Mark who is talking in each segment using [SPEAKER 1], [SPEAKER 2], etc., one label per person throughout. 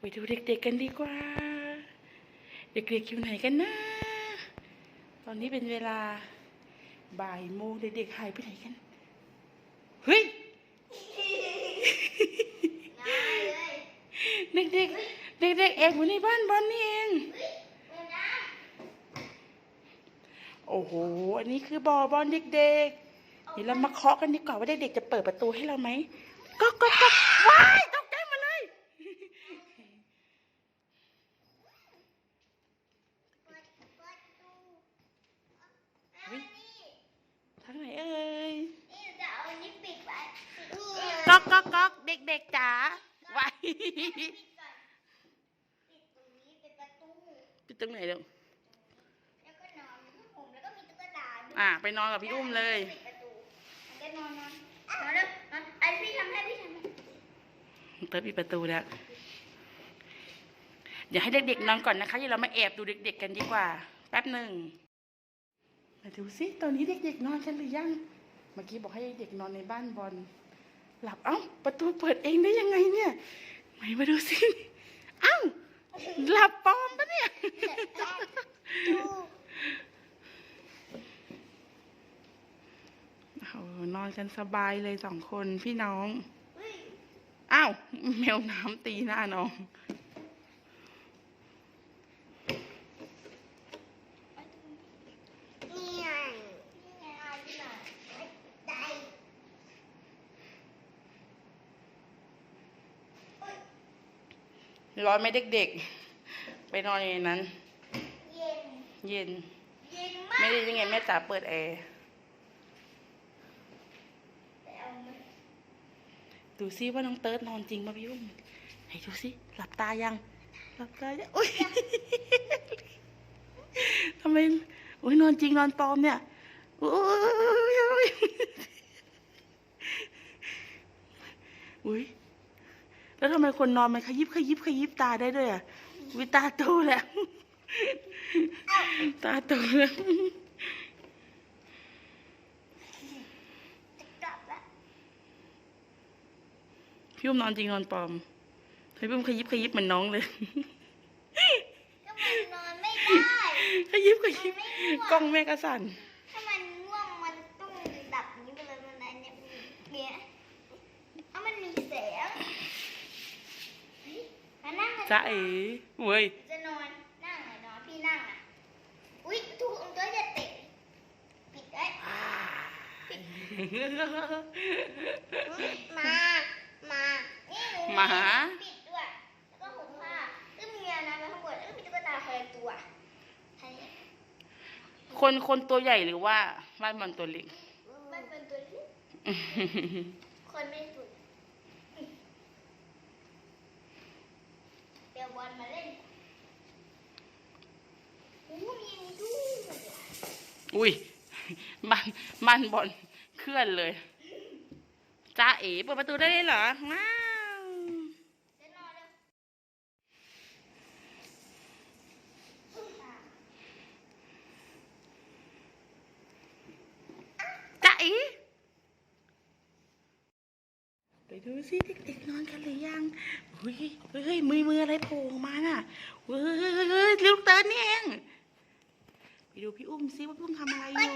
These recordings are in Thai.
[SPEAKER 1] ไปดูเด็ก ๆกันดีกว่า เด็กๆอยู่ไหนกันนะ ตอนนี้เป็นเวลาบ่ายโมงเด็กๆหายไปไหนกัน เฮ้ย
[SPEAKER 2] ง่ายเลย
[SPEAKER 1] เด็กๆเด็กๆแอบอยู่ในบ้านบอลนี่เอง
[SPEAKER 2] เฮ้ยเดี๋ยวนะ
[SPEAKER 1] โอ้โห อันนี้คือบ่อบอลเด็กๆเดี๋ยวเรามาเคาะกันดีกว่าว่าเด็กๆจะเปิดประตูให้เราไหมก็ก็ก็ว้ายตกใจหมาเลย
[SPEAKER 2] เปิดเปิดดู
[SPEAKER 1] เฮ้ย
[SPEAKER 2] นี่
[SPEAKER 1] ทางไหนเอ่ย
[SPEAKER 2] นี่จะเอาอันนี้ปิดไว้นี่
[SPEAKER 1] ก๊อกก๊อกก๊อก เด็กๆจ๋าว้าย
[SPEAKER 2] ปิดก่อนปิดตรงนี้เป็นประตู
[SPEAKER 1] ปิดตรงไหนเดี๋ยว
[SPEAKER 2] แล้วก็นอนผ้าห่มแล้วก็มีตุ๊กตาด้วย
[SPEAKER 1] อะไปนอนกับพี่อุ้มเลย
[SPEAKER 2] ปิดประตูแล้วก็นอนนอนนอนแล้วนอนไอ้พี่ทำให้พี่ทำให้
[SPEAKER 1] เปิดปิดประตูแล้วเดี๋ยวให้เด็กๆนอนก่อนนะคะเดี๋ยวเรามาแอบดูเด็ก ๆ กันดีกว่า แป๊บหนึ่งมาดูสิตอนนี้เด็ก ๆ นอนกันหรือยัง เมื่อกี้บอกให้เด็กๆนอนในบ้านบอล หลับเอ้าประตูเปิดเองได้ยังไงเนี่ยไหนมาดูสิเอ้าหลับปลอมปะเนี่ยโอ้โหนอนกันสบายเลยสองคนพี่น้อง
[SPEAKER 2] เฮ้ย
[SPEAKER 1] อ้าวแมวน้ำตีหน้าน้อง
[SPEAKER 2] นี่ไงนี่ไงเอาที่ไหนได้
[SPEAKER 1] ร้อนไหมเด็กๆ ไปนอนในนั้น
[SPEAKER 2] เย็น
[SPEAKER 1] เย็น
[SPEAKER 2] เย็นมาก
[SPEAKER 1] ไม่ได้ยังไงแม่จ๋าเปิดแอร์
[SPEAKER 2] แต่เอามา
[SPEAKER 1] ดูซิว่าน้องเติร์ดนอนจริงป่ะพี่อุ้มไหนดูซิหลับตายัง หลับตายังอุ้ยทำไมอุ้ยนอนจริงนอนปลอมเนี่ยอุ้ยอุ้ยอุ้ย แล้วทำไมคนนอนมันขยิบขยิบขยิบตาได้ด้วยอะวิตาโตแล้ว ตาโตแล้ว
[SPEAKER 2] จะกลับแล้ว
[SPEAKER 1] พี่อุ้มนอนจริงนอนปลอมพี่อุ้มขยิบขยิบเหมือนน้องเลย
[SPEAKER 2] ก็มันนอนไม่ได้
[SPEAKER 1] ขยิบขยิบกล้องแม่กระสัน
[SPEAKER 2] ถ้ามันง่วงมันต้องดับนี้ไปเลยมันอันเนี้ยเนี่ยเอามันมีแสงเฮ้ยมานั่งกัน
[SPEAKER 1] จ้าเอ๋เว้ย
[SPEAKER 2] จะนอนนั่งไหนนอนพี่นั่งอะอุ้ยทุกคนก็จะเตะปิดได้มามานี่หนู
[SPEAKER 1] หมา
[SPEAKER 2] ปิดด้วยแล้วก็ห่มผ้าก็มีอันนั้นมาข้างบนแล้วก็มีตุ๊กตาคอยตัวใช่
[SPEAKER 1] คนคนตัวใหญ่หรือว่าบ้านมันตัวเล็ก
[SPEAKER 2] มันเป็นตัวเล็กคนไม่สุดเดี๋ยวบอลมาเล่นโอ้มีอันนี้ด้วย
[SPEAKER 1] อุ้ยบ้านบ้านบอลเคลื่อนเลยจ้าเอ๋เปิดประตูได้เลยเหรอว้าวจ้าเอ๋ไปดูสิเด็กๆนอนกันหรือยังเฮ้ยเฮ้ยมือมืออะไรโผล่ออกมาน่ะเฮ้ยเฮ้ยเฮ้ยลูกเติร์นนี่เอง ดูพี่อุ้มซิว่าพี่อุ้มทำอะไรอยู่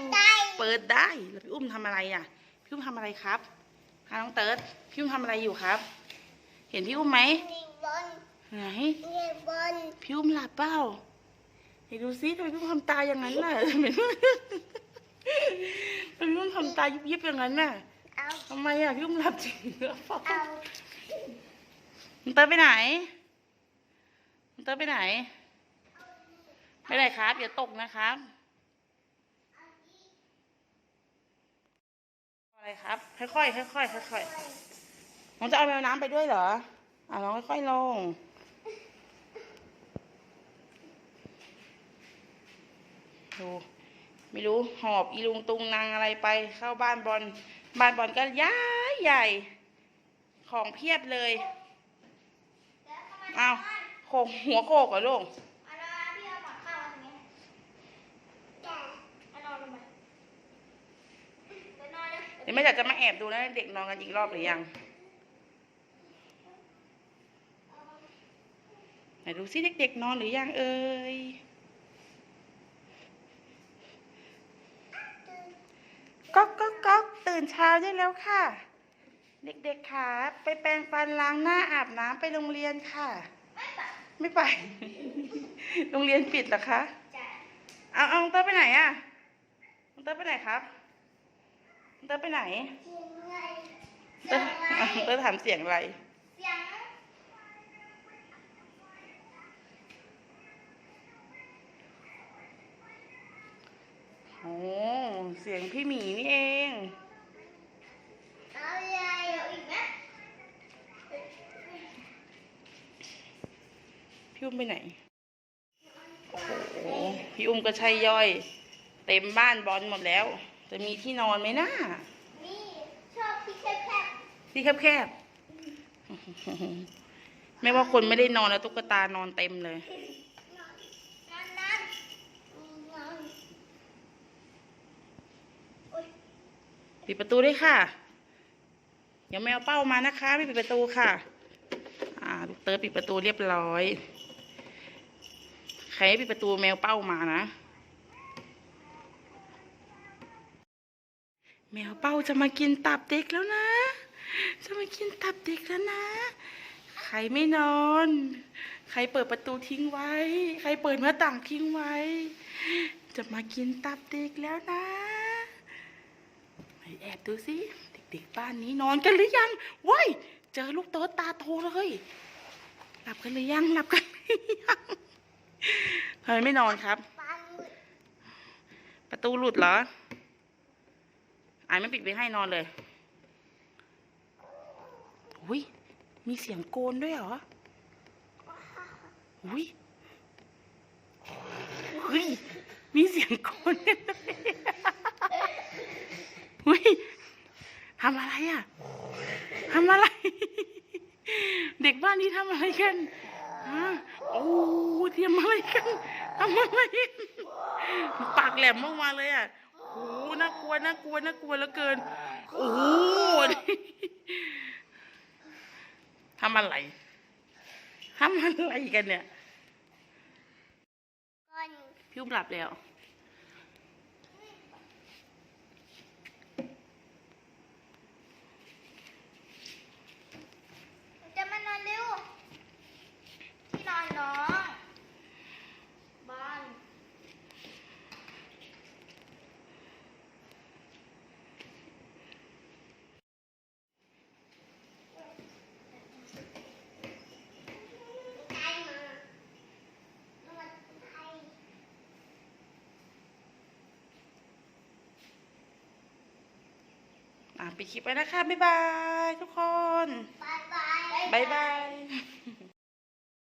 [SPEAKER 1] เปิดได้ แล้วพี่อุ้มทำอะไรอะ พี่อุ้มทำอะไรครับคะน้องเติร์ดพี่อุ้มทำอะไรอยู่ครับ เห็นพี่อุ้มไหม
[SPEAKER 2] มีบอล
[SPEAKER 1] ไหน
[SPEAKER 2] มีบอล
[SPEAKER 1] พี่อุ้มหลับเปล่าไหนดูซิทำไมพี่อุ้มทำตาอย่างนั้นน่ะทำไมพี่อุ้มทำตายิบยิบๆอย่างนั้นน่ะ
[SPEAKER 2] เอา
[SPEAKER 1] ทำไมอะพี่อุ้มหลับจริงหรือเปล่า
[SPEAKER 2] เอา
[SPEAKER 1] น้องเติร์ดไปไหนน้องเติร์ดไปไหน ไปไหนครับอย่าตกนะครับอะไรครับ ค่อยๆค่อยๆค่อยๆน้องจะเอาแมวน้ำไปด้วยเหรออะน้องค่อยๆลงดูไม่รู้หอบอีลุงตุงนางอะไรไป เข้าบ้านบอลบ้านบอลก็ย้ายใหญ่ ของเพียบเลย
[SPEAKER 2] แล้วทำไม
[SPEAKER 1] อ้าโขกหัวโขกเหรอลูก
[SPEAKER 2] เอาละพี่เอาหมอนข้างมาตรงนี้จ้ะเอานอนลงมาเดี๋ยวนอน เลย
[SPEAKER 1] เดี๋ยวแม่อยากจะมาแอบดูนะเด็กนอนกันอีกรอบหรือยัง
[SPEAKER 2] น
[SPEAKER 1] ไหนดูซิเด็กๆนอนหรือยังเอ่ยก๊อกก๊อกก๊อกตื่นเช้าได้แล้วค่ะ เด็กๆค่ะไปแปรงฟันล้างหน้าอาบน้ำไปโรงเรียนค่ะ
[SPEAKER 2] ไม่ปะ
[SPEAKER 1] ไม่ไป โรงเรียนปิดเหรอคะ
[SPEAKER 2] จะ
[SPEAKER 1] เอาเอาน้องเต้ยไปไหนอะน้องเต้ยไปไหนครับน้อง เต้ยไปไหน
[SPEAKER 2] เสียงไงเสี
[SPEAKER 1] เต้
[SPEAKER 2] ย
[SPEAKER 1] ย
[SPEAKER 2] งไง
[SPEAKER 1] อะเต้ยถามเสียงอะไร
[SPEAKER 2] เสียง
[SPEAKER 1] โอ้เสียงพี่หมีนี่เอง
[SPEAKER 2] เอาอะไรเอาอีกไหม
[SPEAKER 1] พี่อุ้มไปไหน โอ้โห พี่อุ้มก็ใช่ย่อย เต็มบ้านบอลหมดแล้ว จะมีที่นอนไหมนะ
[SPEAKER 2] นี่ชอบพี่แคบแคบ
[SPEAKER 1] ที่แคบๆ ไม่ว่าคนไม่ได้นอนแล้วตุ๊กตานอนเต็มเลย
[SPEAKER 2] นอนนอนนอนนอนโอ๊ย
[SPEAKER 1] ปิดประตูด้วยค่ะเดี๋ยวแมวเป้ามานะคะไม่ปิดประตูค่ะ อ่าลูกเตอร์ปิดประตูเรียบร้อย ใครให้ปิดประตูแมวเป้ามานะ แมวเป้าจะมากินตับเด็กแล้วนะ จะมากินตับเด็กแล้วนะ ใครไม่นอน ใครเปิดประตูทิ้งไว้ ใครเปิดหน้าต่างทิ้งไว้ จะมากินตับเด็กแล้วนะไปแอบดูสิเด็กๆบ้านนี้นอนกันหรือยังว้ายเจอลูกโต๊ดตาโตเลยหลับกันหรือยังหลับกันหรือยังทำไมไม่นอนครับ
[SPEAKER 2] ปลาหมึก
[SPEAKER 1] ประตูหลุดเหรอ อายไม่ปิดไว้ให้นอนเลยอุ้ยมีเสียงโกนด้วยเหรออุ้ยอุ้ยมีเสียงโกนอุ้ยทำอะไรอะทำอะไร เด็กบ้านนี้ทำอะไรกันฮะโอ้เตรียมอะไรกันทำอะไรปากแหลมออกมาเลยอะ โอ้โหน่ากลัวน่ากลัวน่ากลัวเหลือเกิน โอ้โหทำอะไรทำอะไรกันเนี่ย
[SPEAKER 2] ก้อน
[SPEAKER 1] พี่อุ้มหลับแล้ว
[SPEAKER 2] จะมานอนเร็ว ที่นอนน้องบ้านไทยมาต้องมาไทย
[SPEAKER 1] อะ ปิดคลิปไปนะคะ บ๊ายบายทุกคน
[SPEAKER 2] บายบาย
[SPEAKER 1] บ๊ายบาย